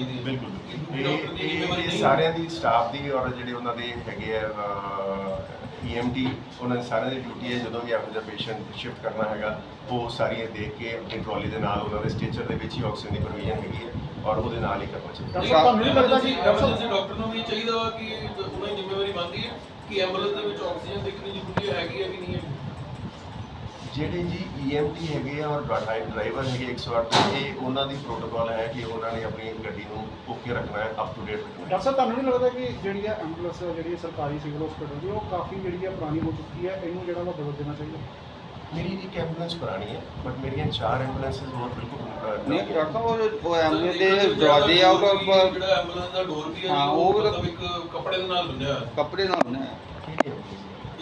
ਚਾਹੀਦੀ ਹੈ ਬਿਲਕੁਲ ਡਾਕਟਰ ਦੀ ਜ਼ਿੰਮੇਵਾਰੀ ਇਹ ਨਹੀਂ। ਸਾਰਿਆਂ ਦੀ ਸਟਾਫ ਦੀ ਔਰ ਜਿਹੜੇ ਉਹਨਾਂ ਦੇ ਹੈਗੇ ਆ ਈਐਮਟੀ ਉਹਨਾਂ ਦੀ ਸਾਰਿਆਂ ਦੀ ਡਿਊਟੀ ਹੈ ਜਦੋਂ ਵੀ ਜਿਹਾ ਪੇਸ਼ੈਂਟ ਸ਼ਿਫਟ ਕਰਨਾ ਹੈਗਾ ਉਹ ਸਾਰੀਆਂ ਦੇਖ ਕੇ ਆਪਣੀ ਟਰਾਲੀ ਦੇ ਨਾਲ ਉਹਨਾਂ ਦੇ ਸਟੇਚਰ ਦੇ ਵਿੱਚ ਹੀ ਆਕਸੀਜਨ ਦੀ ਪ੍ਰੋਵੀਜ਼ਨ ਹੈਗੀ ਹੈ ਔਰ ਉਹਦੇ ਨਾਲ ਹੀ ਕਰਨਾ ਚਾਹੀਦਾ। ਤੁਹਾਨੂੰ ਨਹੀਂ ਲੱਗਦਾ ਕਿ ਡਾਕਟਰ ਸਾਹਿਬ ਐਮਰਜੈਂਸੀ ਡਾਕਟਰ ਨੂੰ ਵੀ ਚਾਹੀਦਾ ਵਾ ਕਿ ਉਹਨਾਂ ਦੀ ਜ਼ਿੰਮੇਵਾਰੀ ਬਣਦੀ ਹੈ ਕਿ ਐਂਬੂਲੈਂਸ ਦੇ ਵਿੱਚ ਆਕਸੀਜਨ ਦੇਖਣੀ ਜ਼ਰੂਰੀ ਹੈਗੀ ਹੈ ਕਿ ਨਹੀਂ ਹੈ? ਜਿਹੜੇ ਜੀ ਈਐਮਟੀ ਹੈਗੇ ਆ ਔਰ ਡਰਾਈਵਰ ਹੈਗੇ 108 ਦੇ ਇਹ ਉਹਨਾਂ ਦੀ ਪ੍ਰੋਟੋਕਾਲ ਹੈ ਕਿ ਉਹਨਾਂ ਨੇ ਆਪਣੀ ਗੱਡੀ ਨੂੰ ਓਕੇ ਰੱਖਣਾ ਹੈ ਅਪ ਟੂ ਡੇਟ ਰੱਖਣਾ ਹੈ। ਡਾਕਟਰ ਸਾਹਿਬ ਤੁਹਾਨੂੰ ਨਹੀਂ ਲੱਗਦਾ ਕਿ ਜਿਹੜੀ ਹੈ ਐਂਬੂਲੈਂਸ ਜਿਹੜੀ ਹੈ ਸਰਕਾਰੀ ਸਿਵਲ ਹਸਪੀਟਲ ਦੀ ਉਹ ਕਾਫੀ ਜਿਹੜੀ ਹੈ ਪੁਰਾਣੀ ਹੋ ਚੁੱਕੀ ਹੈ ਇਹਨੂੰ ਜਿਹੜਾ ਵਾ ਬਦਲ ਦੇਣਾ ਚਾਹੀਦਾ? ਮੇਰੀ ਇੱਕ ਐਂਬੂਲੈਂਸ ਪੁਰਾਣੀ ਹੈ ਬਟ ਮੇਰੀਆਂ ਚਾਰ ਐਂਬੂਲੈਂਸਿਸ ਹੋਰ ਬਿਲਕੁਲ ਨਹੀਂ ਸਾਹਿਬ ਉਹ ਉਹ ਐਂਬੂਲੈਂਸ ਦੇ ਦਰਵਾਜ਼ੇ ਆ ਉਹ ਜਿਹੜਾ ਐਂਬੂਲੈਂਸ ਦਾ ਡੋਰ ਵੀ ਹੈ ਹਾਂ, ਉਹ ਇੱਕ ਕੱਪੜੇ ਦੇ ਨਾਲ ਬੰਨਿਆ ਹੋਇਆ। ਕੱਪੜੇ ਨਾਲ ਐਂਬੂਲੈਂਸ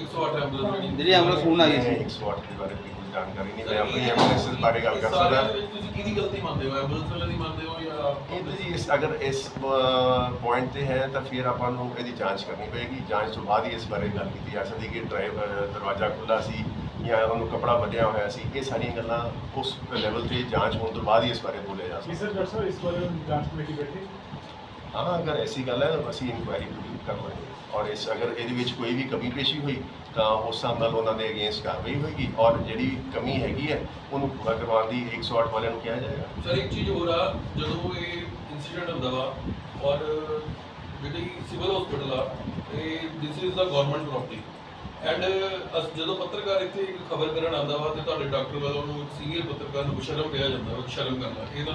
108 ਐਂਬੂਲੈਂਸ ਜਿਹੜੀ ਜਿਹੜੀ ਐਂਬੂਲੈਂਸ ਹੁਣ ਆਈ ਸੀ। 108 ਦੇ ਬਾਰੇ ਬਿਲਕੁਲ ਜਾਣਕਾਰੀ ਨਹੀਂ ਮੈਂ ਆਪਣੀ ਐਂਬੂਲੈਂਸ ਬਾਰੇ ਗੱਲ ਕਰ ਸਕਦਾ। ਤੁਸੀਂ ਕਿਹਦੀ ਗਲਤੀ ਮੰਨਦੇ ਹੋ? ਐਂਬੂਲੈਂਸ ਵਾਲੇ ਦੀ ਮੰਨਦੇ ਹੋ ਜਾਂ ਇਹ ਤਾਂ ਜੀ ਇਸ ਅਗਰ ਇਸ ਪੁਆਇੰਟ ਤੇ ਹੈ ਤਾਂ ਫਿਰ ਆਪਾਂ ਨੂੰ ਇਹਦੀ ਜਾਂਚ ਕਰਨੀ ਪਏਗੀ। ਜਾਂਚ ਤੋਂ ਬਾਅਦ ਹੀ ਇਸ ਬਾਰੇ ਗੱਲ ਕੀਤੀ ਜਾ ਸਕਦੀ ਕਿ ਡਰਾਈਵਰ ਦਰਵਾਜ਼ਾ ਖੁੱਲਾ ਸੀ ਜਾਂ ਉਹਨੂੰ ਕਪੜਾ ਬੰਨਿਆ ਹੋਇਆ ਸੀ। ਇਹ ਸਾਰੀਆਂ ਗੱਲਾਂ ਉਸ ਲੈਵਲ ਤੇ ਜਾਂਚ ਹੋਣ ਤੋਂ ਬਾਅਦ ਹੀ ਇਸ ਬਾਰੇ ਬੋਲਿਆ ਜਾ ਸਕਦਾ। ਸਰ ਡਾਕਟਰ ਸਾਹਿਬ ਇਸ ਬਾਰੇ ਜਾਂਚ ਕਮੇਟੀ ਬੈਠੀ। ਹਾਂ, ਅਗਰ ਐਸੀ ਗੱਲ ਹੈ ਤਾਂ ਅਸੀਂ ਇਨਕੁਆਇਰੀ ਪੂਰੀ ਕਰ ਲਾਂਗੇ ਔਰ ਇਸ ਅਗਰ ਇਹਦੇ ਵਿੱਚ ਕੋਈ ਵੀ ਕਮੀ ਪੇਸ਼ੀ ਹੋਈ, ਤਾਂ ਉਸ ਹਿਸਾਬ ਨਾਲ ਉਹਨਾਂ ਦੇ ਅਗੇਂਸਟ ਕਾਰਵਾਈ ਹੋਏਗੀ ਔਰ ਜਿਹੜੀ ਕਮੀ ਹੈਗੀ ਹੈ, ਉਹਨੂੰ ਪੂਰਾ ਕਰਵਾਉਣ ਦੀ 108 ਵਾਲਿਆਂ ਨੂੰ ਕਿਹਾ ਜਾਏਗਾ। ਸਰ, ਇੱਕ ਚੀਜ਼ ਹੋਰ ਆ, ਜਦੋਂ ਇਹ ਇਨਸੀਡੈਂਟ ਹੁੰਦਾ ਵਾ, ਔਰ, ਜਿਹੜੀ ਸਿਵਲ ਹਸਪੀਟਲ ਆ, ਇਹ this is the government property and ਜਦੋਂ ਪੱਤਰਕਾਰ ਇੱਥੇ ਇੱਕ ਖਬਰ ਕਰਨ ਆਉਂਦਾ ਵਾ ਤੇ ਤੁਹਾਡੇ ਡਾਕਟਰ ਵੱਲੋਂ ਉਹਨੂੰ ਸੀਨੀਅਰ ਪੱਤਰਕਾਰ ਨੂੰ ਸ਼ਰਮ ਕਿਹਾ ਜਾਂਦਾ ਵਾ, ਸ਼ਰਮ ਕਰਨਾ ਇਹ ਤਾਂ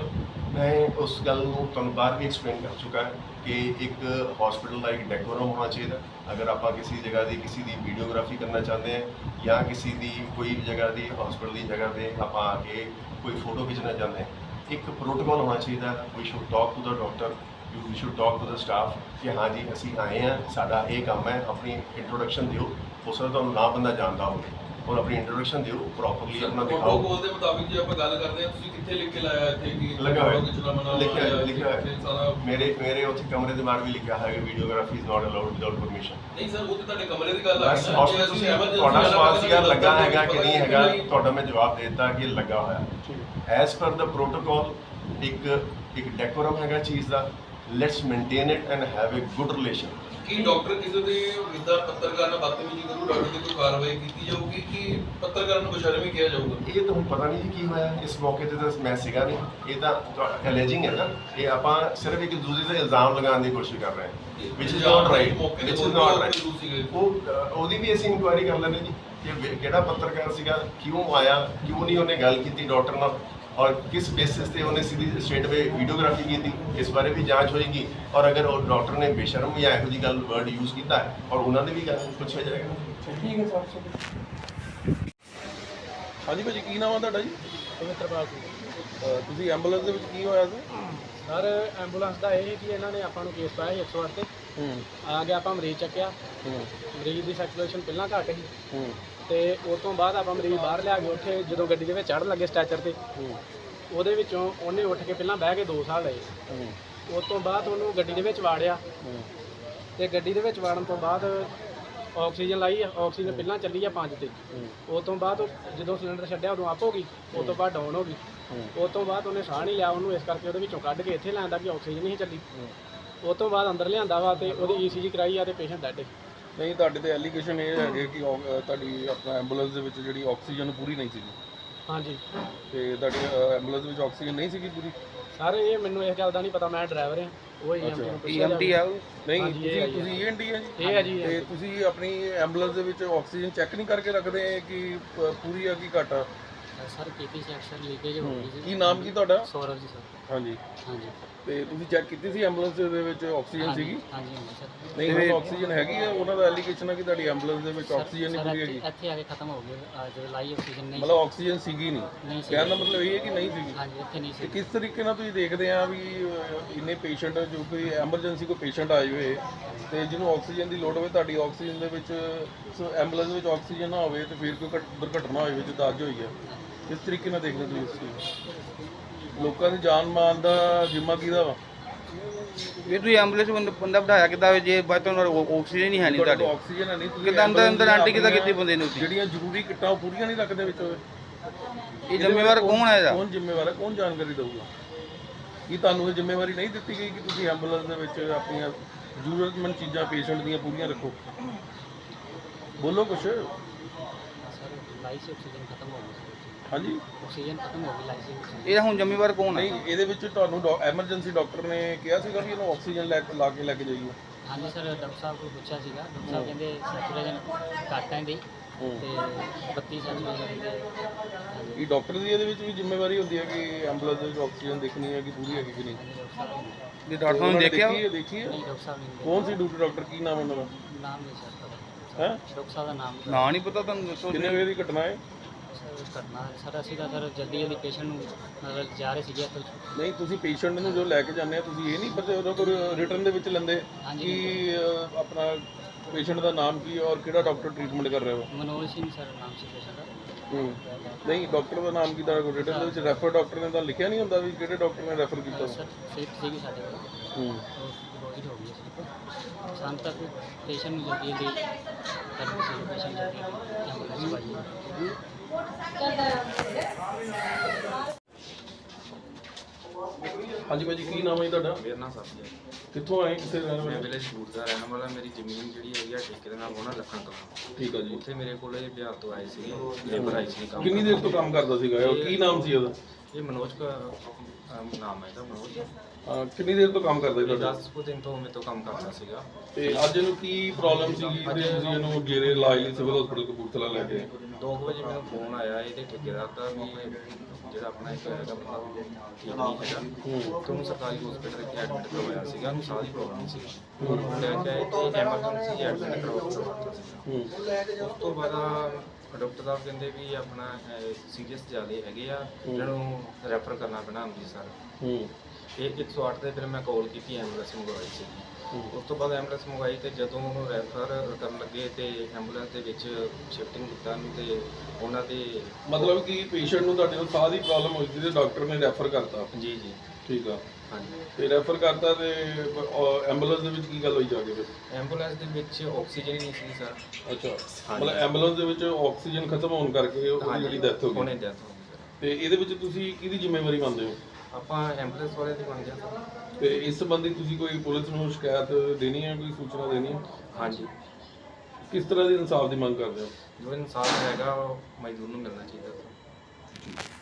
ਮੈਂ ਉਸ ਗੱਲ ਨੂੰ ਤੁਹਾਨੂੰ ਬਾਹਰ ਵੀ ਐਕਸਪਲੇਨ ਕਰ ਚੁੱਕਾ ਕਿ ਇੱਕ ਹਸਪੀਟਲ ਦਾ ਇੱਕ ਡੈਕੋਰਮ ਹੋਣਾ ਚਾਹੀਦਾ। ਅਗਰ ਆਪਾਂ ਕਿਸੇ ਜਗ੍ਹਾ ਦੀ, ਕਿਸੇ ਦੀ ਵੀਡੀਓਗ੍ਰਾਫੀ ਕਰਨਾ ਚਾਹੁੰਦੇ ਹਾਂ ਜਾਂ ਕਿਸੇ ਦੀ ਕੋਈ ਜਗ੍ਹਾ ਦੀ ਹਸਪੀਟਲ ਦੀ ਜਗ੍ਹਾ ਤੇ ਆਪਾਂ ਆ ਕੇ ਕੋਈ ਫੋਟੋ ਖਿੱਚਣਾ ਚਾਹੁੰਦੇ ਹਾਂ, ਇੱਕ ਪ੍ਰੋਟੋਕਾਲ ਹੋਣਾ ਚਾਹੀਦਾ। We should talk to the doctor you should talk to the staff ਕਿ ਹਾਂ ਜੀ, ਅਸੀਂ ਆਏ ਹਾਂ, ਸਾਡਾ ਇਹ ਕੰਮ ਹੈ, ਆਪਣੀ ਇੰਟਰੋਡਕਸ਼ਨ ਦਿਓ। ਉਸ ਦਾ ਤੁਹਾਨੂੰ ਨਾ ਬੰਦਾ ਜਾਣਦਾ ਹੋਵੇ। ਔਰ ਆਪਣੀ ਇੰਟਰੋਡਕਸ਼ਨ ਦਿਓ ਪ੍ਰੋਪਰਲੀ ਆਪਣਾ ਦਿਖਾਓ। ਪ੍ਰੋਟੋਕੋਲ ਦੇ ਮੁਤਾਬਿਕ ਜੇ ਆਪਾਂ ਗੱਲ ਕਰਦੇ ਹਾਂ ਤੁਸੀਂ ਕਿੱਥੇ ਲਿਖ ਕੇ ਲਾਇਆ ਇੱਥੇ ਕਿ ਲੱਗਾ ਹੋਇਆ। ਲਿਖਿਆ ਹੋਇਆ ਲਿਖਿਆ ਹੋਇਆ। ਸਾਰਾ ਮੇਰੇ ਮੇਰੇ ਉੱਥੇ ਕਮਰੇ ਦੇ ਬਾਹਰ ਵੀ ਲਿਖਿਆ ਹੋਇਆ ਕਿ videography is not allowed without permission ਨਹੀਂ ਸਰ ਉਹ ਤੇ ਤੁਹਾਡੇ ਕਮਰੇ ਦੀ ਗੱਲ ਆ ਤੁਸੀਂ ਤੁਹਾਡਾ ਵਾਲਾ ਸਵਾਲ ਸੀਗਾ ਲੱਗਾ ਹੈਗਾ ਕਿ ਨਹੀਂ ਹੈਗਾ ਤੁਹਾਡਾ ਮੈਂ ਜਵਾਬ ਦੇ ਦਿੱਤਾ ਕਿ ਲੱਗਾ ਹੋਇਆ। ਐਸ ਪਰ ਦਾ ਪ੍ਰੋਟੋਕਾਲ ਇੱਕ ਇੱਕ ਡੈਕੋਰਮ ਹੈਗਾ ਚੀਜ਼ ਦਾ। Let's maintain it and have a good relation Ki doctor ਕਿਸੇ ਦੇ ਇਦਾਂ ਪੱਤਰਕਾਰ ਨਾਲ ਬਦਤਮੀਜ਼ੀ ਕਰੂ ਡਾਕਟਰ ਤੇ ਕੋਈ ਕਾਰਵਾਈ ਕੀਤੀ ਜਾਊਗੀ ਕਿ ਪੱਤਰਕਾਰ ਨੂੰ ਬਸ਼ਰਮੀ ਕਿਹਾ ਜਾਊਗਾ? ਇਹ ਤਾਂ ਹੁਣ ਪਤਾ ਨਹੀਂ ਜੀ ਕੀ ਹੋਇਆ ਇਸ ਮੌਕੇ ਤੇ ਤਾਂ ਮੈਂ ਸੀਗਾ ਨਹੀਂ ਇਹ ਤਾਂ ਅਲੈਜਿੰਗ ਹੈ ਨਾ ਇਹ ਆਪਾਂ ਸਿਰਫ ਇੱਕ ਦੂਜੇ ਤੇ ਇਲਜ਼ਾਮ ਲਗਾਉਣ ਦੀ ਕੋਸ਼ਿਸ਼ ਕਰ ਰਹੇ ਹਾਂ ਵਿਚ ਇਜ਼ ਨਾਟ ਰਾਈਟ ਮੌਕੇ ਤੇ ਵਿਚ ਇਜ਼ ਨਾਟ ਰਾਈਟ ਉਹ ਉਹਦੀ ਵੀ ਅਸੀਂ ਇਨਕੁਆਇਰੀ ਕਰ ਲੈਂਦੇ ਜੀ ਕਿ ਕਿਹੜਾ ਪੱਤਰਕਾਰ ਸੀਗਾ ਕਿਉਂ ਆਇਆ ਕਿਉਂ ਨਹੀਂ ਉਹਨੇ ਗੱਲ ਕੀਤੀ ਡਾਕਟਰ ਨਾਲ? ਔਰ ਕਿਸ ਬੇਸਿਸ ਤੇ ਉਹਨੇ ਸਿੱਧੀ ਸਟੇਟ ਵੇ ਵੀਡੀਓਗ੍ਰਾਫੀ ਕੀਤੀ ਇਸ ਬਾਰੇ ਵੀ ਜਾਂਚ ਹੋਏਗੀ ਔਰ ਅਗਰ ਉਹ ਡਾਕਟਰ ਨੇ ਬੇਸ਼ਰਮ ਜਾਂ ਇਹੋ ਜੀ ਗੱਲ ਵਰਡ ਯੂਜ਼ ਕੀਤਾ ਹੈ ਔਰ ਉਹਨਾਂ ਦੇ ਵੀ ਗੱਲ ਪੁੱਛਿਆ ਜਾਏਗਾ ਠੀਕ ਹੈ ਸਰ ਹਾਂਜੀ ਭਾਜੀ ਕੀ ਨਾਮ ਆ ਤੁਹਾਡਾ ਜੀ? ਪਵਿੱਤਰਪਾਲ ਸਿੰਘ ਤੁਸੀਂ ਐਂਬੂਲੈਂਸ ਦੇ ਵਿੱਚ ਕੀ ਹੋਇਆ ਸੀ? ਸਰ ਐਂਬੂਲੈਂਸ ਦਾ ਇਹ ਕਿ ਇਹਨਾਂ ਨੇ ਆਪਾਂ ਨੂੰ ਕੇਸ ਪਾਇਆ ਸੀ 108 ਤੇ। ਹੂੰ। ਆ ਗਿਆ ਆਪਾਂ ਮਰੀਜ਼ ਚੱਕਿਆ। ਹੂੰ। ਮਰੀਜ਼ ਦੀ ਸਰਕੂਲੇਸ਼ਨ ਪਹਿਲਾਂ ਘੱਟ ਸੀ। ਹੂੰ। ਤੇ ਉਸ ਤੋਂ ਬਾਅਦ ਆਪਾਂ ਮਰੀਜ਼ ਬਾਹਰ ਲਿਆ ਕੇ ਉੱਥੇ ਜਦੋਂ ਗੱਡੀ ਦੇ ਵਿੱਚ ਚੜ੍ਹਨ ਲੱਗੇ ਸਟੈਚਰ ਤੇ। ਹੂੰ। ਉਹਦੇ ਵਿੱਚੋਂ ਉਹਨੇ ਉੱਠ ਕੇ ਪਹਿਲਾਂ ਬਹਿ ਕੇ 2 ਸਾਲ ਲਏ ਹੂੰ। ਉਸ ਤੋਂ ਬਾਅਦ ਉਹਨੂੰ ਗੱਡੀ ਦੇ ਵਿੱਚ ਵਾੜਿਆ। ਹੂੰ। ਤੇ ਗੱਡੀ ਦੇ ਵਿੱਚ ਵਾੜਨ ਤੋਂ ਬਾਅਦ ਆਕਸੀਜਨ ਲਾਈ ਆਕਸੀਜਨ ਪਹਿਲਾਂ ਚੱਲੀ ਆ 5 ਤੇ। ਉਸ ਤੋਂ ਬਾਅਦ ਉਹ ਜਦੋਂ ਸਿਲੰਡਰ ਛੱਡਿਆ ਉਦੋਂ ਅਪ ਹੋ ਗਈ। ਉਸ ਤੋਂ ਬਾਅਦ ਡਾਊਨ ਹੋ ਗਈ। ਉਸ ਤੋਂ ਬਾਅਦ ਉਹਨੇ ਸਾਹ ਨਹੀਂ ਲਿਆ ਉਹਨੂੰ ਇਸ ਕਰਕੇ ਉਹਦੇ ਵਿੱਚੋਂ ਕੱਢ ਕੇ ਇੱਥੇ ਲਿਆਂਦਾ ਕਿ ਆਕਸੀਜਨ ਨਹੀਂ ਚੱਲੀ। ਉਸ ਤੋਂ ਬਾਅਦ ਅੰਦਰ ਲਿਆਂਦਾ ਵਾ ਤੇ ਉਹਦੀ ਈਸੀਜੀ ਕਰਾਈ ਆ ਤੇ ਪੇਸ਼ੈਂਟ ਡੈਡ ਨਹੀਂ ਤੁਹਾਡੇ ਤੇ ਐਲੀਗੇਸ਼ਨ ਇਹ ਹੈਗੇ ਕਿ ਔ- ਤੁਹਾਡੀ ਆਪਣਾ ਐਂਬੂਲੈਂਸ ਦੇ ਵਿੱਚ ਜਿਹੜੀ ਆਕਸੀਜਨ ਪੂਰੀ ਨਹੀਂ ਸੀਗੀ। ਹਾਂਜੀ। ਤੇ ਤੁਹਾਡੀ ਐਂਬੂਲੈਂਸ ਵਿੱਚ ਆਕਸੀਜਨ ਨਹੀਂ ਸੀਗੀ ਪੂਰੀ? ਸਰ ਇਹ ਮੈਨੂੰ ਇਸ ਗੱਲ ਦਾ ਨਹੀਂ ਪਤਾ ਮੈਂ ਡਰਾਈਵਰ ਹਾਂ। ਉਹ ਹੀ ਅੱਛਾ। ਈਐਮਟੀ ਆ। ਉਹ? ਨਹੀਂ ਹਾਂਜੀ, ਇਹ ਤੁਸੀਂ ਜੀ। ਤੁਸੀਂ ਈਐਨਟੀ ਹੈ ਜੀ। ਇਹ ਹੈ ਜੀ, ਇਹ ਤੇ। ਤੁਸੀਂ ਆਪਣੀ ਐਂਬੂਲੈਂਸ ਦੇ ਵਿੱਚ ਆਕਸੀਜਨ ਚੈੱਕ ਨਹੀਂ ਕਰਕੇ ਰੱਖਦੇ ਕਿ ਪ- ਪੂਰੀ ਆ ਕਿ ਘੱਟ? ਆ ਸਰ ਕੀਤੀ ਸੀ ਅਕਸਰ ਲੀਕੇਜ ਹੋ ਗਈ ਕੀ ਨਾਮ ਕੀ ਤੁਹਾਡਾ? ਸੌਰਵ ਜੀ ਸਰ। ਹਾਂਜੀ। ਹਾਂਜੀ। ਤੇ ਤੁਸੀਂ ਚੈੱਕ ਕੀਤੀ ਸੀ ਐਂਬੂਲੈਂਸ ਦੇ ਵਿੱਚ ਆਕਸੀਜਨ ਸੀਗੀ? ਹਾਂਜੀ ਹਾਂਜੀ ਸਰ। ਨਹੀਂ ਉਹ ਆਕਸੀਜਨ ਹੈਗੀ ਆ। ਉਹਨਾਂ ਦਾ ਐਲੀਗੇਸ਼ਨ ਹੈ ਕਿ ਤੁਹਾਡੀ ਐਂਬੂਲੈਂਸ ਦੇ ਵਿੱਚ ਆਕਸੀਜਨ ਨਹੀਂ ਪੂਰੀ ਹੈਗੀ। ਇੱਥੇ ਆ ਕੇ ਖਤਮ ਹੋ ਗਿਆ ਜਦੋਂ ਲਾਈ ਆਕਸੀਜਨ ਨਹੀਂ ਮਤਲਬ ਆਕਸੀਜਨ ਸੀਗੀ ਨਹੀਂ। ਸੀ। ਕਹਿਣ ਦਾ ਮਤਲਬ ਇਹ ਹੈ ਕਿ ਨਹੀਂ ਸੀਗੀ। ਹਾਂਜੀ ਇੱਥੇ ਨਹੀਂ ਤੇ ਸੀ ਕਿਸ ਤਰੀਕੇ ਨਾਲ ਤੁਸੀਂ ਦੇਖਦੇ ਆ ਵੀ ਅਹ, ਇੰਨੇ ਪੇਸ਼ੈਂਟ ਜੋ ਕੋਈ ਐਮਰਜੈਂਸੀ ਕੋਈ ਪੇਸ਼ੈਂਟ ਆਏ ਹੋਏ ਤੇ ਜਿਹਨੂੰ ਆਕਸੀਜਨ ਦੀ ਲੋੜ ਹੋਵੇ ਤੁਹਾਡੀ ਆਕਸੀਜਨ ਦੇ ਵਿੱਚ ਐਂਬੂਲੈਂਸ ਵਿੱਚ ਆਕਸੀਜਨ ਨਾ ਹੋਵੇ ਤੇ ਫਿਰ ਕੋਈ ਘਟ- ਦੁਰਘਟਨਾ ਹੋਈ ਵਿੱਚ ਦਾਜ ਹੋਈ ਹੈ ਕਿਸ ਤਰੀਕੇ ਨਾਲ ਦੇਖਦੇ ਤੁਸੀਂ ਇਸ ਚੀਜ਼? ਲੋਕਾਂ ਦੀ ਜਾਨ ਮਾਲ ਦਾ ਜ਼ਿੰਮਾ ਕਿਹਦਾ ਵਾ? ਇਹ ਤੁਸੀਂ ਐਂਬੂਲੈਂਸ ਬੰਦਾ ਬਿਠਾਇਆ ਕਿੱਦਾਂ ਜੇ ਬਾਅਦ ਤੋਂ ਆਕਸੀਜਨ ਨਹੀਂ ਹੈ ਨਹੀਂ ਤੁਹਾਡੇ। ਆਕਸੀਜਨ ਹੈ ਨਹੀਂ ਤੁਸੀਂ ਕਿੱਦਾਂ ਅੰਦਰ- ਅੰਦਰ ਆਂਟੀ ਕਿੱਦਾਂ ਕੀਤੀ ਬੰਦੇ ਨੂੰ ਤੁਸੀਂ? ਜਿਹੜੀਆਂ ਜ਼ਰੂਰੀ ਕਿੱਟਾਂ ਉਹ ਪੂਰੀਆਂ ਨਹੀਂ ਰੱਖਦੇ ਵਿੱਚ ਇਹ ਜ਼ਿੰਮੇਵਾਰ ਕੌਣ ਹੈ ਇਹਦਾ? ਕੌਣ ਜ਼ਿੰਮੇਵਾਰ ਹੈ? ਕੌਣ ਜਾਣਕਾਰੀ ਦਊਗਾ? ਕੀ ਤੁਹਾਨੂੰ ਇਹ ਜ਼ਿੰਮੇਵਾਰੀ ਨਹੀਂ ਦਿੱਤੀ ਗਈ ਕਿ ਤੁਸੀਂ ਐਂਬੂਲੈਂਸ ਦੇ ਵਿੱਚ ਆਪਣੀਆਂ ਜ਼ਰੂਰਤਮੰਦ ਚੀਜ਼ਾਂ ਪੇਸ਼ੈਂਟ ਦੀਆਂ ਪੂਰੀਆਂ ਰੱਖੋ? ਬੋਲੋ ਕੁਛ। ਸਰ ਲਾਈਫ ਸੇ ਆਕਸੀਜਨ ਖਤਮ ਹੋ ਗਈ ਹਾਂਜੀ। ਆਕਸੀਜਨ ਖਤਮ ਹੋ ਗਈ ਲਾਈਫ ਸੇ ਆਕਸੀਜਨ ਇਹਦਾ ਹੁਣ ਜ਼ਿੰਮੇਵਾਰ ਕੌਣ ਹੈ ਨਹੀਂ ਇਹਦੇ ਵਿੱਚ ਤੁਹਾਨੂੰ ਐਮਰਜੈਂਸੀ ਡਾਕਟਰ ਨੇ ਕਿਹਾ ਸੀਗਾ ਵੀ ਇਹਨੂੰ ਆਕਸੀਜਨ ਲੈ ਕੇ ਲਾ ਕੇ ਲੈ ਕੇ ਜਾਈਏ। ਹਾਂਜੀ ਸਰ ਡਾਕਟਰ ਸਾਹਿਬ ਕੋਲ ਪੁੱਛਿਆ ਸੀਗਾ। ਡਾਕਟਰ ਸਾਹਿਬ ਕਹਿੰਦੇ ਸੈਚੁਰੇਸ਼ਨ ਘੱਟ ਹੈ ਦੀ। ਤੇ 32 ਸੈਚੁਰੇਸ਼ਨ ਦੇ ਇਹ ਡਾਕਟਰ ਦੀ ਇਹਦੇ ਵਿੱਚ ਵੀ ਜ਼ਿੰਮੇਵਾਰੀ ਹੁੰਦੀ ਹੈ ਕਿ ਐਂਬੂਲੈਂਸ ਦੇ ਵਿੱਚ ਆਕਸੀਜਨ ਦੇਖਣੀ ਹੈ ਕਿ ਪੂਰੀ ਹੈਗੀ ਕਿ ਨਹੀਂ? ਜੇ ਡਾਕਟਰ ਸਾਹਿਬ ਨੇ ਦੇਖਿਆ? ਦੇਖੀ ਹੈ ਦੇਖੀ ਹੈ? ਨਹੀਂ ਡਾਕਟਰ ਸਾਹਿਬ ਨੇ ਕੌਣ ਸੀ ਡਿਊਟੀ ਡਾਕਟਰ? ਕੀ ਨਾਮ ਉਹਨਾਂ ਦਾ? ਨਾਮ ਨਹੀਂ ਸਰ ਪਤਾ। ਹੈ? ਡਾਕਟਰ ਸਾਹਿਬ ਦਾ ਨਾਮ ਨਾਂ ਨਹੀਂ ਪਤਾ ਤੁਹਾਨੂੰ ਦੱਸੋ ਕਿੰਨੇ ਵਜੇ ਦੀ ਘਟਨਾ ਹੈ? ਸਰ ਕਰਨਾ ਹੈ। ਸਰ ਅਸੀਂ ਤਾਂ ਸਰ ਜਲਦੀ ਜਲਦੀ ਪੇਸ਼ੈਂਟ ਨੂੰ ਮਤਲਬ ਜਾ ਰਹੇ ਸੀਗੇ ਤਾਂ ਨਹੀਂ ਤੁਸੀਂ ਪੇਸ਼ੈਂਟ ਨੂੰ ਜੋ ਲੈ ਕੇ ਜਾਂਦੇ ਆ ਤੁਸੀਂ ਇਹ ਨਹੀਂ ਪਤਾ ਉਹਨਾਂ ਕੋਲ ਰਿਟਰਨ ਦੇ ਵਿੱਚ ਲੈਂਦੇ ਹਾਂਜੀ। ਕਿ ਅਹ, ਆਪਣਾ ਪੇਸ਼ੈਂਟ ਦਾ ਨਾਮ ਕੀ ਹੈ ਔਰ ਕਿਹੜਾ ਡਾਕਟਰ ਟ੍ਰੀਟਮੈਂਟ ਕਰ ਰਿਹਾ ਹੋ? ਮਨੋਜ ਸਿੰਘ ਸਰ ਨਾਮ ਸੀ ਪੇਸ਼ੈਂਟ ਦਾ। ਨਹੀਂ ਡਾਕਟਰ ਦਾ ਨਾਮ ਕੀ ਦਾ ਰਿਟਰਨ ਦੇ ਵਿੱਚ? ਰੈਫਰ ਡਾਕਟਰ ਨੇ ਤਾਂ ਲਿਖਿਆ ਨਹੀਂ ਹੁੰਦਾ ਵੀ ਕਿਹੜੇ ਡਾਕਟਰ ਨੇ ਰੈਫਰ ਕੀਤਾ ਸਰ ਸਿਫਟ ਸੀਗੀ ਸਾਡੇ ਕੋਲ। ਹੂੰ। ਉਹ ਡਿਪੋਜ਼ਿਟ ਹੋ ਗਈ ਸੀ ਸ਼ਾਮ ਤੱਕ ਪੇਸ਼ੈਂਟ ਨੂੰ ਜਲਦੀ ਜਲਦੀ ਕਰਨੀ ਸੀ ਪੇਸ਼ੈਂਟ ਜਲਦੀ ਐਂਬੂਲੈਂਸ ਪਾਈ ਹਾਂਜੀ ਭਾਜੀ ਕੀ ਨਾਮ ਹੈ ਜੀ ਤੁਹਾਡਾ? ਮੇਰਾ ਨਾਮ ਸਾਥੀ ਹੈ ਕਿੱਥੋਂ ਆਏ ਕਿੱਥੇ ਰਹਿਣ ਮੈਂ ਵਾਲੇ ਵਿਲੇਜ ਸ਼ੂਟ ਦਾ ਰਹਿਣ ਵਾਲਾ ਮੇਰੀ ਜ਼ਮੀਨ ਜਿਹੜੀ ਹੈਗੀ ਆ ਠੇਕੇ ਦੇ ਨਾਲ ਉਹਨਾਂ ਲੱਖਾਂ ਕਲਾਂ ਠੀਕ ਆ ਜੀ। ਉੱਥੇ ਮੇਰੇ ਕੋਲ ਇਹ ਬਿਹਾਰ ਤੋਂ ਆਏ ਸੀਗੇ ਲੇਬਰ ਆਈ ਸੀ ਕੰਮ ਕਿੰਨੀ ਦੇਰ ਤੋਂ ਕੰਮ ਕਰਦਾ ਸੀਗਾ ਇਹ? ਕੀ ਨਾਮ ਸੀ ਉਹਦਾ? ਇਹ ਮਨੋਜ ਦਾ ਨਾਮ ਹੈ ਇਹਦਾ ਮਨੋਜ। ਅਹ ਕਿੰਨੀ ਦੇਰ ਤੋਂ ਕੰਮ ਕਰਦਾ ਸੀ ਇਹ ਤੁਹਾਡਾ? 10 ਕੁ ਦਿਨ ਤੋਂ ਮੇਰੇ ਤੋਂ ਕੰਮ ਕਰਦਾ ਸੀਗਾ। ਤੇ ਅੱਜ ਇਹਨੂੰ ਕੀ ਪ੍ਰੋਬਲਮ ਸੀਗੀ? ਤੇ ਤੁਸੀਂ ਇਹਨੂੰ ਜੇਰੇ ਇਲਾਜ ਲਈ ਸਿਵਲ ਹਸਪੀਟਲ ਕਪੂਰਥਲਾ ਲੈ ਕੇ ਆਏ? 2 ਵਜੇ ਮੈਨੂੰ ਫੋਨ ਆਇਆ ਇਹਦੇ ਠੇਕੇਦਾਰ ਦਾ ਵੀ ਜਿਹੜਾ ਆਪਣਾ ਇੱਕ ਹੈਗਾ ਬੰਦਾ ਠੀਕ ਨਹੀਂ ਹੈਗਾ ਤੇ ਉਹਨੂੰ ਸਰਕਾਰੀ ਹਸਪੀਟਲ ਵਿੱਚ ਐਡਮਿਟ ਕਰਵਾਇਆ ਸੀਗਾ ਉਹਨੂੰ ਸਾਹ ਦੀ ਪ੍ਰੋਬਲਮ ਸੀ ਉਹ ਲੈ ਕੇ ਆਏ ਤੇ ਐਮਰਜੈਂਸੀ ਐਡਮਿਟ ਕਰਵਾਇਆ ਸੀਗਾ। ਹੂੰ ਉਸ ਤੋਂ ਬਾਅਦ ਡਾਕਟਰ ਸਾਹਿਬ ਕਹਿੰਦੇ ਵੀ ਆਪਣਾ ਸੀਰੀਅਸ ਜ਼ਿਆਦੇ ਹੈਗੇ ਆ ਇਹਨਾਂ ਨੂੰ ਰੈਫਰ ਕਰਨਾ ਪੈਣਾ ਅੰਮ੍ਰਿਤਸਰ। ਹੂੰ। ਇਹ 108 ਤੇ ਫਿਰ ਮੈਂ ਕਾਲ ਕੀਤੀ ਐਂਬੂਲੈਂਸ ਮੰਗਵਾਈ ਸੀ ਉਸ ਤੋਂ ਬਾਅਦ ਐਂਬੂਲੈਂਸ ਮੰਗਵਾਈ ਤੇ ਜਦੋਂ ਉਹਨੂੰ ਰੈਫਰ ਕਰਨ ਲੱਗੇ ਤੇ ਐਂਬੂਲੈਂਸ ਦੇ ਵਿੱਚ ਸ਼ਿਫਟਿੰਗ ਕੀਤਾ ਉਹਨੂੰ ਤੇ ਉਹਨਾਂ ਦੇ ਮਤਲਬ ਕਿ ਪੇਸ਼ੈਂਟ ਨੂੰ ਤੁਹਾਡੇ ਨੂੰ ਸਾਹ ਦੀ ਪ੍ਰੋਬਲਮ ਹੋਈ ਸੀ ਤੇ ਡਾਕਟਰ ਨੇ ਰੈਫਰ ਕਰਤਾ? ਜੀ ਜੀ। ਠੀਕ ਆ। ਹਾਂਜੀ। ਤੇ ਰੈਫਰ ਕਰਤਾ ਤੇ ਐਂਬੂਲੈਂਸ ਦੇ ਵਿੱਚ ਕੀ ਗੱਲ ਹੋਈ ਜਾ ਕੇ ਫਿਰ? ਐਂਬੂਲੈਂਸ ਦੇ ਵਿੱਚ ਆਕਸੀਜਨ ਹੀ ਨਹੀਂ ਸੀ ਸਰ ਅੱਛਾ। ਮਤਲਬ ਐਂਬੂਲੈਂਸ ਦੇ ਵਿੱਚ ਆਕਸੀਜਨ ਖਤਮ ਹੋਣ ਕਰਕੇ ਉਹਦੀ ਜਿਹੜੀ ਡੈਥ ਹੋ ਉਹਨੇ ਗਈ ਡੈਥ ਹੋ ਗਈ ਸਰ ਤੇ ਇਹਦੇ ਵਿੱਚ ਤੁਸੀਂ ਕਿਹਦੀ ਜ਼ਿੰਮੇਵਾਰੀ ਮੰਨਦੇ ਹੋ? ਆਪਾਂ ਐਂਬੂਲੈਂਸ ਵਾਲੇ ਦੀ ਬਣ ਗਿਆ ਸਰ ਤੇ ਇਸ ਸੰਬੰਧੀ ਤੁਸੀਂ ਕੋਈ ਪੁਲਿਸ ਨੂੰ ਸ਼ਿਕਾਇਤ ਦੇਣੀ ਹੈ ਕੋਈ ਸੂਚਨਾ ਦੇਣੀ ਹੈ? ਹਾਂਜੀ। ਕਿਸ ਤਰ੍ਹਾਂ ਦੀ ਇਨਸਾਫ ਦੀ ਮੰਗ ਕਰਦੇ ਹੋ? ਜੋ ਇਨਸਾਨ ਹੈਗਾ ਉਹ ਮਜ਼ਦੂਰ ਨੂੰ ਮਿਲਣਾ ਚਾਹੀਦਾ। ਸਰ